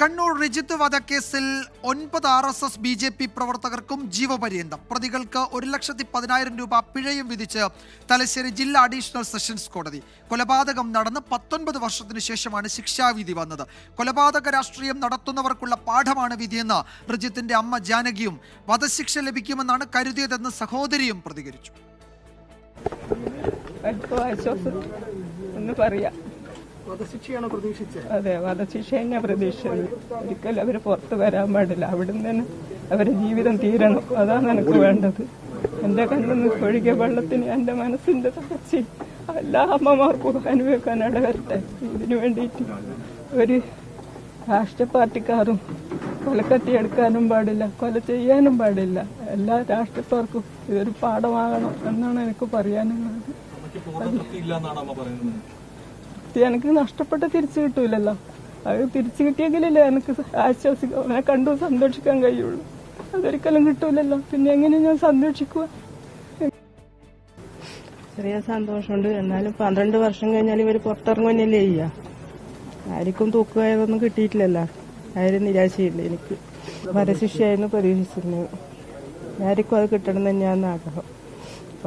കണ്ണൂർ റിജിത്ത് വധക്കേസിൽ ഒൻപത് R S S B J P പ്രവർത്തകർക്കും ജീവപര്യന്തം. പ്രതികൾക്ക് ഒരു ലക്ഷത്തി പതിനായിരം രൂപ പിഴയും വിധിച്ച് തലശ്ശേരി ജില്ലാ അഡീഷണൽ സെഷൻസ് കോടതി. കൊലപാതകം നടന്ന് പത്തൊൻപത് വർഷത്തിനു ശേഷമാണ് ശിക്ഷാവിധി വന്നത്. കൊലപാതക രാഷ്ട്രീയം നടത്തുന്നവർക്കുള്ള പാഠമാണ് വിധിയെന്ന് റിജിത്തിന്റെ അമ്മ ജാനകിയും വധശിക്ഷ ലഭിക്കുമെന്നാണ് കരുതിയതെന്ന് സഹോദരിയും പ്രതികരിച്ചു. ഒന്ന് പറയാം. അതെ വധശിക്ഷ തന്നെ പ്രതീക്ഷിച്ചത്. ഒരിക്കലും അവർ പുറത്തു വരാൻ പാടില്ല. അവിടുന്ന് തന്നെ അവരെ ജീവിതം തീരണം. അതാണ് എനിക്ക് വേണ്ടത്. എന്റെ കണ്ണിൽ നിന്ന് ഒഴുകിയ വെള്ളത്തിന് എന്റെ മനസ്സിന്റെ തകർച്ചയും എല്ലാ അമ്മമാർക്കും അനുഭവിക്കാൻ ഇടവരട്ടെ ഇതിനു വേണ്ടിയിട്ട് ഒരു രാഷ്ട്രീയ പാർട്ടിക്കാരും കൊലക്കത്തി എടുക്കാനും പാടില്ല കൊല ചെയ്യാനും പാടില്ല. എല്ലാ രാഷ്ട്രീയക്കാർക്കും ഇതൊരു പാഠമാകണം എന്നാണ് എനിക്ക് പറയാനുള്ളത്. എനിക്ക് നഷ്ടപ്പെട്ട തിരിച്ചു കിട്ടൂലല്ലോ. അത് തിരിച്ചു കിട്ടിയെങ്കിലല്ലേ എനിക്ക് ആശ്വസിക്കും അവനെ കണ്ടു സന്തോഷിക്കാൻ കഴിയുള്ളൂ. അതൊരിക്കലും കിട്ടൂലല്ലോ. പിന്നെ എങ്ങനെ ഞാൻ സന്തോഷിക്കുക? ചെറിയ സന്തോഷമുണ്ട്. എന്നാലും പന്ത്രണ്ട് വർഷം കഴിഞ്ഞാൽ ഇവർ പുറത്തിറങ്ങുന്നല്ലേ ചെയ്യാ? ആർക്കും തൂക്കുകയതൊന്നും കിട്ടിയിട്ടില്ലല്ലോ. ആരും നിരാശയില്ല എനിക്ക്. വരശിക്ഷയായിരുന്നു പ്രതീക്ഷിച്ചിരുന്നത് ആർക്കും അത് കിട്ടണം തന്നെയാണെന്ന് ആഗ്രഹം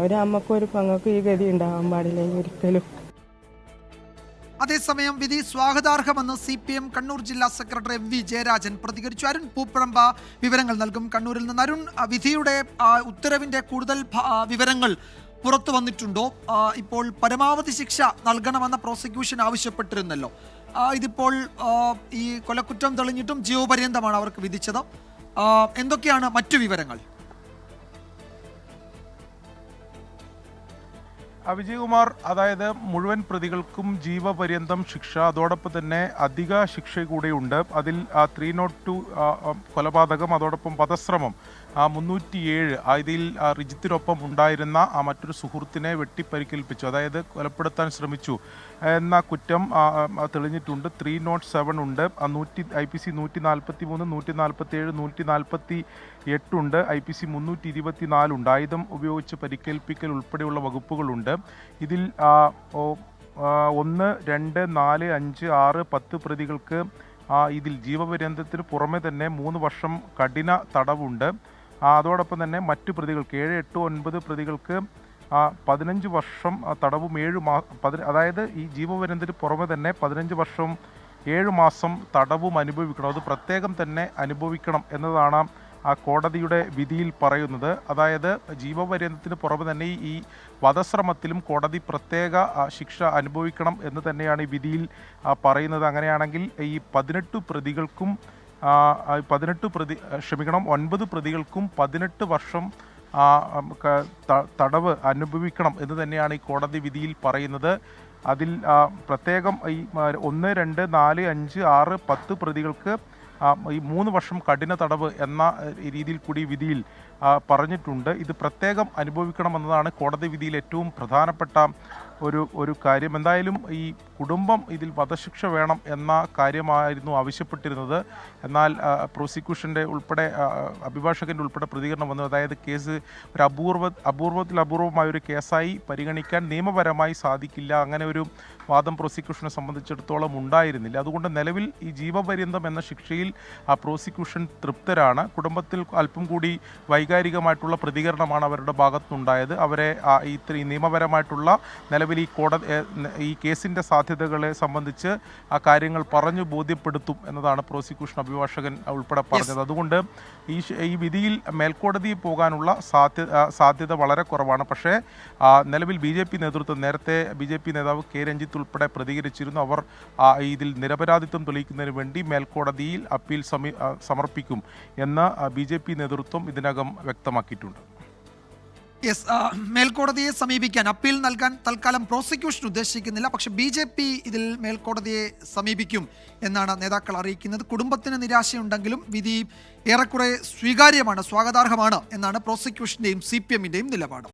ഒരമ്മക്കും ഒരു പങ്ങൾക്കും ഈ ഗതി ഉണ്ടാവാൻ പാടില്ല ഒരിക്കലും അതേസമയം വിധി സ്വാഗതാർഹമെന്ന് സി പി എം കണ്ണൂർ ജില്ലാ സെക്രട്ടറി എം വി ജയരാജൻ പ്രതികരിച്ചു. അരുൺ പൂപ്പറമ്പ വിവരങ്ങൾ നൽകും. കണ്ണൂരിൽ നിന്ന് അരുൺ വിധിയുടെ ഉത്തരവിന്റെ കൂടുതൽ വിവരങ്ങൾ പുറത്തു വന്നിട്ടുണ്ടോ? ഇപ്പോൾ പരമാവധി ശിക്ഷ നൽകണമെന്ന പ്രോസിക്യൂഷൻ ആവശ്യപ്പെട്ടിരുന്നല്ലോ. ഇതിപ്പോൾ ഈ കൊലക്കുറ്റം തെളിഞ്ഞിട്ടും ജീവപര്യന്തമാണ് അവർക്ക് വിധിച്ചത്. എന്തൊക്കെയാണ് മറ്റു വിവരങ്ങൾ? ആ, വിജയകുമാർ അതായത് മുഴുവൻ പ്രതികൾക്കും ജീവപര്യന്തം ശിക്ഷ അതോടൊപ്പം തന്നെ അധിക ശിക്ഷ കൂടെയുണ്ട്. അതിൽ ത്രീ നോട്ട് ടു കൊലപാതകം അതോടൊപ്പം വധശ്രമം മുന്നൂറ്റിയേഴ് ഇതിൽ റിജിത്തിനൊപ്പം ഉണ്ടായിരുന്ന ആ മറ്റൊരു സുഹൃത്തിനെ വെട്ടിപ്പരിക്കേൽപ്പിച്ചു അതായത് കൊലപ്പെടുത്താൻ ശ്രമിച്ചു എന്ന കുറ്റം തെളിഞ്ഞിട്ടുണ്ട് ത്രീ നോട്ട് സെവൻ ഉണ്ട് നൂറ്റി ഐ പി സി നൂറ്റി നാൽപ്പത്തി മൂന്ന് നൂറ്റി നാൽപ്പത്തി ഏഴ് നൂറ്റി നാൽപ്പത്തി എട്ടുണ്ട് ഐ പി സി മുന്നൂറ്റി ഇരുപത്തി നാലുണ്ട് ആയുധം ഉപയോഗിച്ച് പരിക്കേൽപ്പിക്കൽ ഉൾപ്പെടെയുള്ള വകുപ്പുകളുണ്ട്. ഇതിൽ ഒന്ന് രണ്ട് നാല് അഞ്ച് ആറ് പത്ത് പ്രതികൾക്ക് ഇതിൽ ജീവപര്യന്തത്തിന് പുറമെ തന്നെ മൂന്ന് വർഷം കഠിന തടവുണ്ട്. അതോടൊപ്പം തന്നെ മറ്റു പ്രതികൾക്ക് ഏഴ് എട്ട് ഒൻപത് പ്രതികൾക്ക് പതിനഞ്ച് വർഷം തടവും ഏഴ് മാ അതായത് ഈ ജീവപര്യന്തത്തിന് പുറമെ തന്നെ പതിനഞ്ച് വർഷം ഏഴ് മാസം തടവും അനുഭവിക്കണം. അത് പ്രത്യേകം തന്നെ അനുഭവിക്കണം എന്നതാണ് ആ കോടതിയുടെ വിധിയിൽ പറയുന്നത്. അതായത് ജീവപര്യന്തത്തിന് പുറമെ തന്നെ ഈ വധശ്രമത്തിലും കോടതി പ്രത്യേക ശിക്ഷ അനുഭവിക്കണം എന്ന് തന്നെയാണ് ഈ വിധിയിൽ പറയുന്നത്. അങ്ങനെയാണെങ്കിൽ ഈ പതിനെട്ട് പ്രതികൾക്കും പതിനെട്ട് പ്രതി ക്ഷമിക്കണം ഒൻപത് പ്രതികൾക്കും പതിനെട്ട് വർഷം തടവ് അനുഭവിക്കണം എന്ന് തന്നെയാണ് ഈ കോടതി വിധിയിൽ പറയുന്നത്. അതിൽ പ്രത്യേകം ഈ ഒന്ന് രണ്ട് നാല് അഞ്ച് ആറ് പത്ത് പ്രതികൾക്ക് ഈ മൂന്ന് വർഷം കഠിന തടവ് എന്ന രീതിയിൽ കൂടി വിധിയിൽ പറഞ്ഞിട്ടുണ്ട്. ഇത് പ്രത്യേകം അനുഭവിക്കണമെന്നതാണ് കോടതി വിധിയിൽ ഏറ്റവും പ്രധാനപ്പെട്ട ഒരു ഒരു കാര്യം. എന്തായാലും ഈ കുടുംബം ഇതിൽ വധശിക്ഷ വേണം എന്ന കാര്യമായിരുന്നു ആവശ്യപ്പെട്ടിരുന്നത്. എന്നാൽ പ്രോസിക്യൂഷന്റെ ഉൾപ്പെടെ അഭിഭാഷകന്റെ ഉൾപ്പെടെ പ്രതികരണം വന്നു. അതായത് കേസ് ഒരു അപൂർവ അപൂർവത്തിൽ അപൂർവമായ ഒരു കേസായി പരിഗണിക്കാൻ നിയമപരമായി സാധിക്കില്ല. അങ്ങനെ ഒരു വാദം പ്രോസിക്യൂഷനെ സംബന്ധിച്ചിടത്തോളം ഉണ്ടായിരുന്നില്ല. അതുകൊണ്ട് നിലവിൽ ഈ ജീവപര്യന്തം എന്ന ശിക്ഷയിൽ ആ പ്രോസിക്യൂഷൻ തൃപ്തരാണ്. കുടുംബത്തിൽ അല്പം കൂടി വൈകാരികമായിട്ടുള്ള പ്രതികരണമാണ് അവരുടെ ഭാഗത്തുനിന്നുണ്ടായത്. അവരെ ഈ നിയമപരമായിട്ടുള്ള നിലവിൽ ഈ കോടതി ഈ കേസിന്റെ സാധ്യതകളെ സംബന്ധിച്ച് ആ കാര്യങ്ങൾ പറഞ്ഞു ബോധ്യപ്പെടുത്തും എന്നതാണ് പ്രോസിക്യൂഷൻ അഭിഭാഷകൻ ഉൾപ്പെടെ പറഞ്ഞത്. അതുകൊണ്ട് ഈ ഈ വിധിയിൽ മേൽക്കോടതിയിൽ പോകാനുള്ള സാധ്യത സാധ്യത വളരെ കുറവാണ്. പക്ഷേ നിലവിൽ ബി ജെ പി നേതൃത്വം നേരത്തെ ബി ജെ പി നേതാവ് കെ രഞ്ജിത്ത് ഉൾപ്പെടെ പ്രതികരിച്ചിരുന്നു. അവർ ഇതിൽ നിരപരാധിത്വം തെളിയിക്കുന്നതിന് വേണ്ടി മേൽക്കോടതിയിൽ അപ്പീൽ സമർപ്പിക്കും എന്ന് ബി ജെ പി നേതൃത്വം ഇതിനകം വ്യക്തമാക്കിയിട്ടുണ്ട്. യെസ് മേൽക്കോടതിയെ സമീപിക്കാൻ അപ്പീൽ നൽകാൻ തൽക്കാലം പ്രോസിക്യൂഷൻ ഉദ്ദേശിക്കുന്നില്ല. പക്ഷെ ബി ജെ പി ഇതിൽ മേൽക്കോടതിയെ സമീപിക്കും എന്നാണ് നേതാക്കൾ അറിയിക്കുന്നത്. കുടുംബത്തിന് നിരാശയുണ്ടെങ്കിലും വിധി ഏറെക്കുറെ സ്വീകാര്യമാണ് സ്വാഗതാർഹമാണ് എന്നാണ് പ്രോസിക്യൂഷന്റെയും സി പി എമ്മിന്റെയും നിലപാട്.